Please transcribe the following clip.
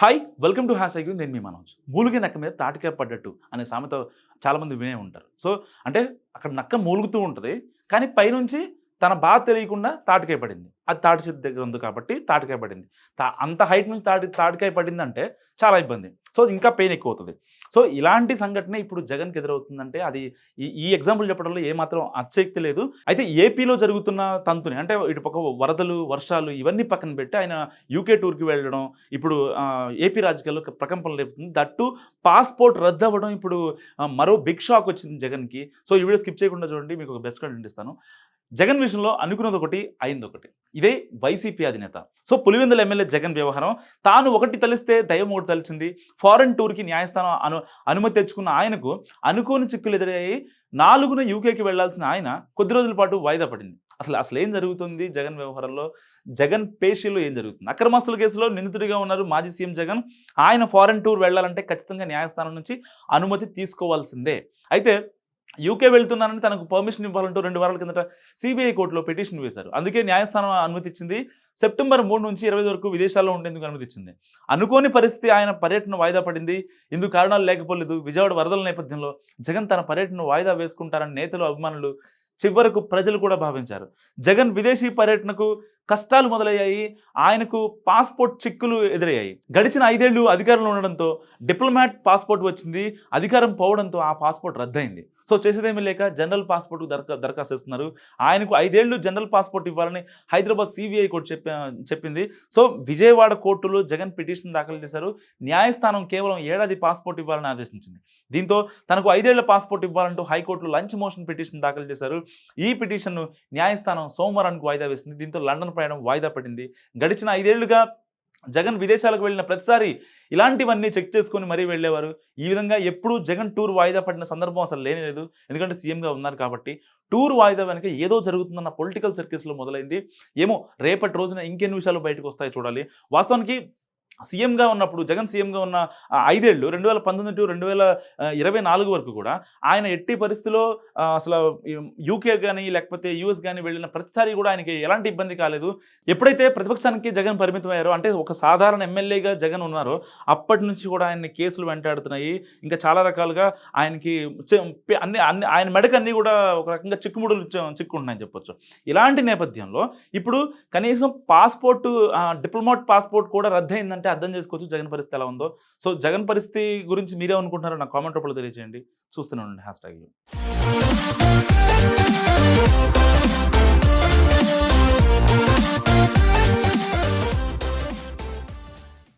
Hi welcome to has IQ నేను మీ మనోజ్. మూలిగే నక్క మీద తాటికే పడ్డట్టు అనే సామెత చాలామంది వినే ఉంటారు. సో అంటే అక్కడ నక్క మూలుగుతూ ఉంటుంది కానీ పైనుంచి తన బాధ తెలియకుండా తాటికే పడింది. అది తాటి చెట్టు దగ్గర ఉంది కాబట్టి తాటికాయ పడింది. తా అంత హైట్ నుంచి తాటి తాటికాయ పడిందంటే చాలా ఇబ్బంది. సో ఇంకా పెయిన్ ఎక్కువ అవుతుంది సో ఇలాంటి సంఘటన ఇప్పుడు జగన్కి ఎదురవుతుందంటే అది ఈ ఈ ఎగ్జాంపుల్ చెప్పడంలో ఏమాత్రం అత్యక్తి లేదు. అయితే ఏపీలో జరుగుతున్న తంతుని అంటే ఇటు పక్క వరదలు వర్షాలు ఇవన్నీ పక్కన పెట్టి ఆయన యూకే టూర్కి వెళ్ళడం ఇప్పుడు ఏపీ రాజకీయాల్లో ప్రకంపనలు ప్రకంపన లేపుతుంది దట్టు పాస్పోర్ట్ రద్దు అవ్వడం ఇప్పుడు మరో బిగ్ షాక్ వచ్చింది జగన్కి. సో ఈ వీడియో స్కిప్ చేయకుండా చూడండి మీకు ఒక బెస్ట్ కంటెంట్ ఇస్తాను. జగన్ విషయంలో అనుకున్నది ఒకటి అయింది ఒకటి. ఇదే వైసీపీ అధినేత. సో పులివెందుల ఎమ్మెల్యే జగన్ వ్యవహారం తాను ఒకటి తలిస్తే దయ్యం ఒకటి తలిచింది. ఫారెన్ టూర్కి న్యాయస్థానం అను అనుమతి తెచ్చుకున్న ఆయనకు అనుకోని చిక్కులు ఎదురయ్యాయి. నాలుగున యూకేకి వెళ్ళాల్సిన ఆయన కొద్ది రోజుల పాటు వాయిదా పడింది. అసలు అసలు ఏం జరుగుతుంది జగన్ వ్యవహారంలో? జగన్ పేషీలో ఏం జరుగుతుంది? అక్రమస్తుల కేసులో నిందితుడిగా ఉన్నారు మాజీ సీఎం జగన్. ఆయన ఫారెన్ టూర్ వెళ్ళాలంటే ఖచ్చితంగా న్యాయస్థానం నుంచి అనుమతి తీసుకోవాల్సిందే. అయితే యూకే వెళ్తున్నానని తనకు పర్మిషన్ ఇవ్వాలంటూ రెండు వారాల కిందట సిబిఐ కోర్టులో పిటిషన్ వేశారు. అందుకే న్యాయస్థానం అనుమతి ఇచ్చింది సెప్టెంబర్ మూడు నుంచి ఇరవై వరకు విదేశాల్లో ఉండేందుకు అనుమతిచ్చింది. అనుకోని పరిస్థితి ఆయన పర్యటన వాయిదా పడింది. ఇందుకు కారణాలు లేకపోలేదు. విజయవాడ వరదల నేపథ్యంలో జగన్ తన పర్యటన వాయిదా వేసుకుంటారని నేతలు అభిమానులు చివరకు ప్రజలు కూడా భావించారు. జగన్ విదేశీ పర్యటనకు కష్టాలు మొదలయ్యాయి. ఆయనకు పాస్పోర్ట్ చిక్కులు ఎదురయ్యాయి. గడిచిన ఐదేళ్ళు అధికారంలో ఉండడంతో డిప్లొమాట్ పాస్పోర్ట్ వచ్చింది. అధికారం పోవడంతో ఆ పాస్పోర్ట్ రద్దయింది. సో చేసేదేమీ లేక జనరల్ పాస్పోర్ట్ దరఖా దరఖాస్తు చేస్తున్నారు. ఆయనకు ఐదేళ్ళు జనరల్ పాస్పోర్ట్ ఇవ్వాలని హైదరాబాద్ సిబిఐ కోర్టు చెప్పి చెప్పింది. సో విజయవాడ కోర్టులో జగన్ పిటిషన్ దాఖలు చేశారు. న్యాయస్థానం కేవలం ఏడాది పాస్పోర్ట్ ఇవ్వాలని ఆదేశించింది. దీంతో తనకు ఐదేళ్ళ పాస్పోర్ట్ ఇవ్వాలంటూ హైకోర్టులో లంచ్ మోషన్ పిటిషన్ దాఖలు చేశారు. ఈ పిటిషన్ను న్యాయస్థానం సోమవారానికి వాయిదా వేసింది. దీంతో లండన్ ప్రయాణం వాయిదా పడింది. గడిచిన ఐదేళ్ళుగా జగన్ విదేశాలకు వెళ్ళిన ప్రతిసారి ఇలాంటివన్నీ చెక్ చేసుకొని మరీ వెళ్ళేవారు. ఈ విధంగా ఎప్పుడూ జగన్ టూర్ వాయిదా పడిన సందర్భం అసలు లేనే లేదు ఎందుకంటే సీఎంగా ఉన్నారు కాబట్టి టూర్ వాయిదా వెనక ఏదో జరుగుతుందన్న పొలిటికల్ సర్కిల్స్లో మొదలైంది. ఏమో రేపటి రోజున ఇంకెన్ని విషయాలు బయటకు వస్తాయో చూడాలి. వాస్తవానికి సీఎంగా ఉన్నప్పుడు జగన్ సీఎంగా ఉన్న ఐదేళ్ళు రెండు వేల పంతొమ్మిది టు రెండు వేల ఇరవై నాలుగు వరకు కూడా ఆయన ఎట్టి పరిస్థితిలో అసలు యూకే కానీ లేకపోతే యూఎస్ కానీ వెళ్ళిన ప్రతిసారి కూడా ఆయనకి ఎలాంటి ఇబ్బంది కాలేదు. ఎప్పుడైతే ప్రతిపక్షానికి జగన్ పరిమితం అయ్యారో అంటే ఒక సాధారణ ఎమ్మెల్యేగా జగన్ ఉన్నారో అప్పటి నుంచి కూడా ఆయన్ని కేసులు వెంటాడుతున్నాయి. ఇంకా చాలా రకాలుగా ఆయనకి అన్ని అన్ని ఆయన మెడకు అన్ని కూడా ఒక రకంగా చిక్కుముడులు చిక్కుంటున్నాయని చెప్పొచ్చు. ఇలాంటి నేపథ్యంలో ఇప్పుడు కనీసం పాస్పోర్ట్ డిప్లొమాట్ పాస్పోర్ట్ కూడా రద్దయిందంటే అంటే అర్థం చేసుకోవచ్చు జగన్ పరిస్థితి ఎలా ఉందో. సో జగన్ పరిస్థితి గురించి మీరే అనుకుంటున్నారో నా కామెంట్ రూపంలో తెలియజేయండి చూస్తూనే ఉండండి. Hash tag